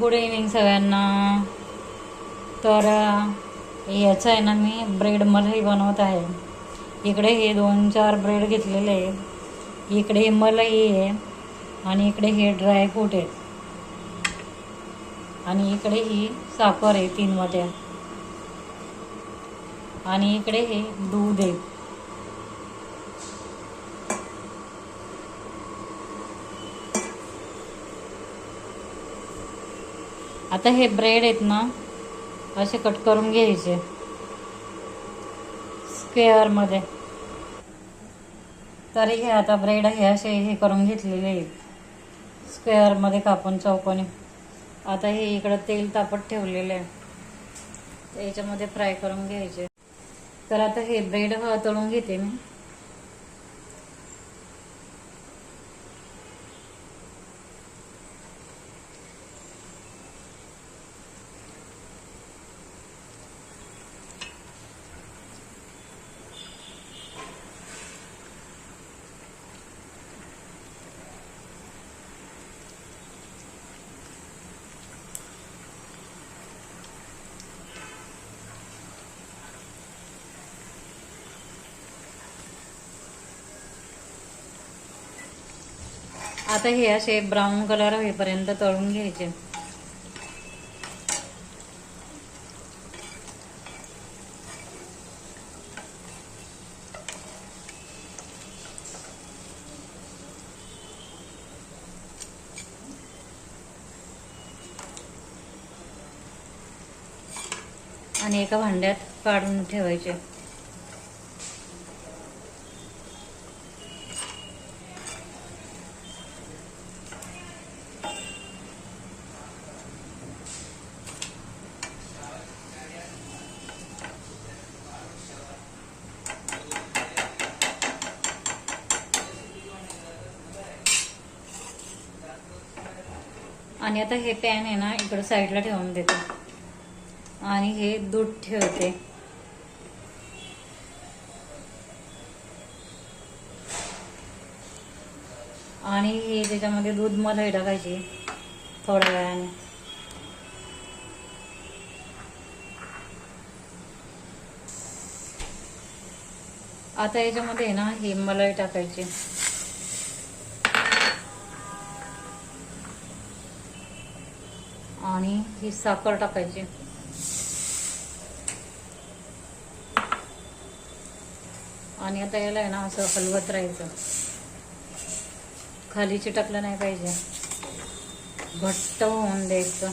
Good evening सगळ्यांना. तर याचं आहे ना मी ब्रेड मलई बनवत आहे. इकडे हे दोन चार ब्रेड घेतलेले आहेत. इकडे हे आहे आणि इकडे हे ड्रायफ्रूट आहेत. आणि इकडे ही साखर आहे तीन वाट्या. आणि इकडे हे दूध आहे. आता हे ब्रेड आहेत ना असे कट करून घ्यायचे. स्क्वेअरमध्ये तरी हे आता ब्रेड हे असे हे करून घेतलेले आहेत. स्क्वेअरमध्ये कापून चौकोनी. आता हे इकडं तेल तापत ठेवलेलं आहे. याच्यामध्ये फ्राय करून घ्यायचे. तर आता हे ब्रेड तळून घेते मी. आता हे असे ब्राऊन कलर होईपर्यंत तळून घ्यायचे. आणि एका भांड्यात काढून ठेवायचे. आणि आता हे पॅन आहे ना इकडं साईडला ठेवून देते. आणि हे दूध ठेवते. आणि हे त्याच्यामध्ये दूध मलाई टाकायची थोड्या वेळाने. आता याच्यामध्ये आहे ना हे मलाई टाकायची. आणि ही साखर टाकायची. आणि आता याला आहे ना असं हलवत राहायचं. खालीची टाकलं नाही पाहिजे. घट्ट होऊन द्यायचं.